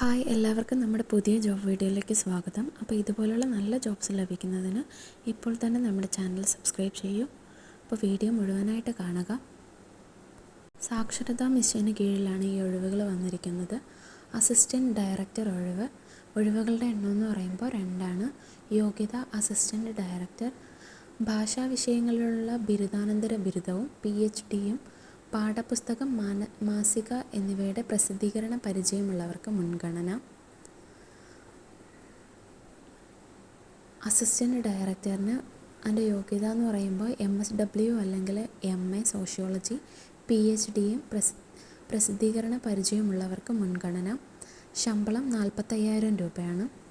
Hi എല്ലാവർക്കും നമ്മുടെ പുതിയ ജോബ് വീഡിയോയിലേക്ക് സ്വാഗതം. അപ്പോൾ ഇതുപോലുള്ള നല്ല ജോബ്സ് ലഭിക്കുന്നതിന് ഇപ്പോൾ തന്നെ നമ്മുടെ ചാനൽ സബ്സ്ക്രൈബ് ചെയ്യൂ. അപ്പോൾ വീഡിയോ മുഴുവനായിട്ട് കാണുക. സാക്ഷരതാ മിഷന് കീഴിലാണ് ഈ ഒഴിവുകൾ വന്നിരിക്കുന്നത്. അസിസ്റ്റന്റ് ഡയറക്ടർ ഒഴിവ്. ഒഴിവുകളുടെ എണ്ണം എന്ന് പറയുമ്പോൾ രണ്ടാണ്. യോഗ്യത അസിസ്റ്റന്റ് ഡയറക്ടർ. ഭാഷാ വിഷയങ്ങളിലുള്ള ബിരുദാനന്തര ബിരുദവും പി എച്ച് ഡിയും പാഠപുസ്തകം മാന മാസിക എന്നിവയുടെ പ്രസിദ്ധീകരണ പരിചയമുള്ളവർക്ക് മുൻഗണന. അസിസ്റ്റന്റ് ഡയറക്ടറിന് അതിന്റെ യോഗ്യത എന്ന് പറയുമ്പോൾ എം എസ് ഡബ്ല്യു അല്ലെങ്കിൽ M A sociology P H ഡിയും പ്രസി പ്രസിദ്ധീകരണ പരിചയമുള്ളവർക്ക് മുൻഗണന. ശമ്പളം നാൽപ്പത്തയ്യായിരം രൂപയാണ്.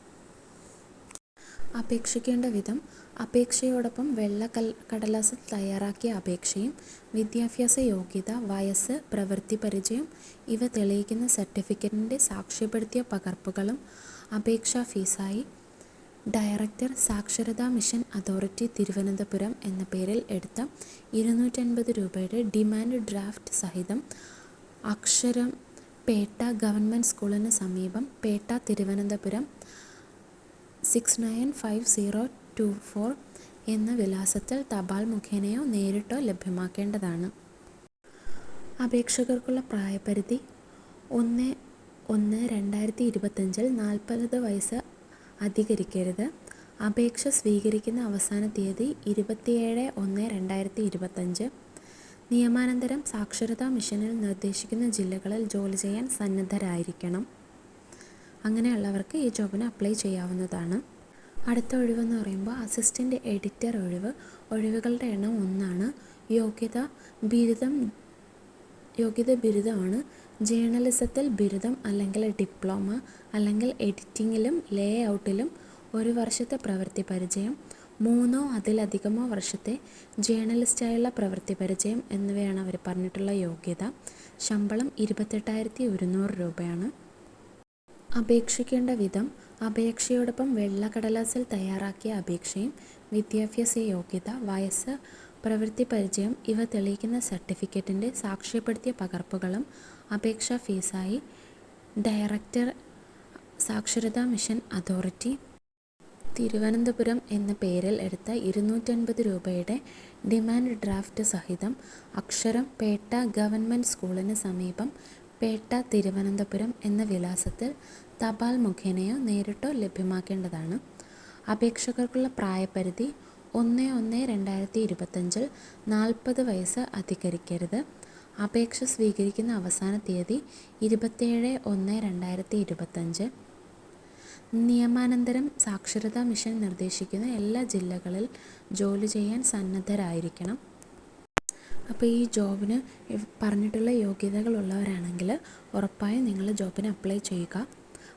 അപേക്ഷിക്കേണ്ട വിധം അപേക്ഷയോടൊപ്പം വെള്ള കടലാസിൽ തയ്യാറാക്കിയ അപേക്ഷയും വിദ്യാഭ്യാസ യോഗ്യത വയസ്സ് പ്രവൃത്തി പരിചയം ഇവ തെളിയിക്കുന്ന സർട്ടിഫിക്കറ്റിന്റെ സാക്ഷ്യപ്പെടുത്തിയ പകർപ്പുകളും അപേക്ഷാ ഫീസായി ഡയറക്ടർ സാക്ഷരതാ മിഷൻ അതോറിറ്റി തിരുവനന്തപുരം എന്ന പേരിൽ എടുത്ത ഇരുന്നൂറ്റൻപത് രൂപയുടെ ഡിമാൻഡ് ഡ്രാഫ്റ്റ് സഹിതം അക്ഷരം പേട്ട ഗവൺമെന്റ് സ്കൂളിന് സമീപം Pettah Thiruvananthapuram six nine five zero two four എന്ന വിലാസത്തിൽ തപാൽ മുഖേനയോ നേരിട്ടോ ലഭ്യമാക്കേണ്ടതാണ്. അപേക്ഷകർക്കുള്ള പ്രായപരിധി ഒന്ന് ഒന്ന് രണ്ടായിരത്തി ഇരുപത്തഞ്ചിൽ നാൽപ്പത് വയസ്സ് അധികരിക്കരുത്. അപേക്ഷ സ്വീകരിക്കുന്ന അവസാന തീയതി ഇരുപത്തിയേഴ് ഒന്ന് രണ്ടായിരത്തി ഇരുപത്തഞ്ച് നിയമാനന്തരം സാക്ഷരതാ മിഷനിൽ നിർദ്ദേശിക്കുന്ന ജില്ലകളിൽ ജോലി ചെയ്യാൻ സന്നദ്ധരായിരിക്കണം. അങ്ങനെയുള്ളവർക്ക് ഈ ജോബിന് അപ്ലൈ ചെയ്യാവുന്നതാണ്. അടുത്ത ഒഴിവെന്ന് പറയുമ്പോൾ അസിസ്റ്റന്റ് എഡിറ്റർ ഒഴിവ്. ഒഴിവുകളുടെ എണ്ണം ഒന്നാണ്. യോഗ്യത ബിരുദം യോഗ്യത ബിരുദമാണ്. ജേർണലിസത്തിൽ ബിരുദം അല്ലെങ്കിൽ ഡിപ്ലോമ അല്ലെങ്കിൽ എഡിറ്റിങ്ങിലും ലേ ഔട്ടിലും ഒരു വർഷത്തെ പ്രവൃത്തി പരിചയം മൂന്നോ അതിലധികമോ വർഷത്തെ ജേർണലിസ്റ്റായുള്ള പ്രവൃത്തി പരിചയം എന്നിവയാണ് അവർ പറഞ്ഞിട്ടുള്ള യോഗ്യത. ശമ്പളം ഇരുപത്തെട്ടായിരത്തി ഒരുന്നൂറ് രൂപയാണ്. അപേക്ഷിക്കേണ്ട വിധം അപേക്ഷയോടൊപ്പം വെള്ളക്കടലാസിൽ തയ്യാറാക്കിയ അപേക്ഷയും വിദ്യാഭ്യാസ യോഗ്യത വയസ്സ് പ്രവൃത്തി പരിചയം ഇവ തെളിയിക്കുന്ന സർട്ടിഫിക്കറ്റിന്റെ സാക്ഷ്യപ്പെടുത്തിയ പകർപ്പുകളും അപേക്ഷാ ഫീസായി ഡയറക്ടർ സാക്ഷരതാ മിഷൻ അതോറിറ്റി തിരുവനന്തപുരം എന്ന പേരിൽ എടുത്ത ഇരുന്നൂറ്റൻപത് രൂപയുടെ ഡിമാൻഡ് ഡ്രാഫ്റ്റ് സഹിതം അക്ഷരം പേട്ട ഗവൺമെന്റ് സ്കൂളിന് സമീപം പേട്ട തിരുവനന്തപുരം എന്ന വിലാസത്തിൽ തപാൽ മുഖേനയോ നേരിട്ടോ ലഭ്യമാക്കേണ്ടതാണ്. അപേക്ഷകർക്കുള്ള പ്രായപരിധി ഒന്ന് ഒന്ന് രണ്ടായിരത്തി ഇരുപത്തഞ്ചിൽ നാൽപ്പത് വയസ്സ് അധികരിക്കരുത്. അപേക്ഷ സ്വീകരിക്കുന്ന അവസാന തീയതി ഇരുപത്തേഴ് ഒന്ന് രണ്ടായിരത്തി ഇരുപത്തഞ്ച് നിയമാനന്തരം സാക്ഷരതാ മിഷൻ നിർദ്ദേശിക്കുന്ന എല്ലാ ജില്ലകളിൽ ജോലി ചെയ്യാൻ സന്നദ്ധരായിരിക്കണം. അപ്പോൾ ഈ ജോബിന് പറഞ്ഞിട്ടുള്ള യോഗ്യതകളുള്ളവരാണെങ്കിൽ ഉറപ്പായും നിങ്ങൾ ജോബിന് അപ്ലൈ ചെയ്യുക.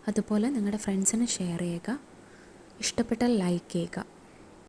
അതുപോലെ നിങ്ങളുടെ ഫ്രണ്ട്സിന് ഷെയർ ചെയ്യുക. ഇഷ്ടപ്പെട്ടാൽ ലൈക്ക് ചെയ്യുക.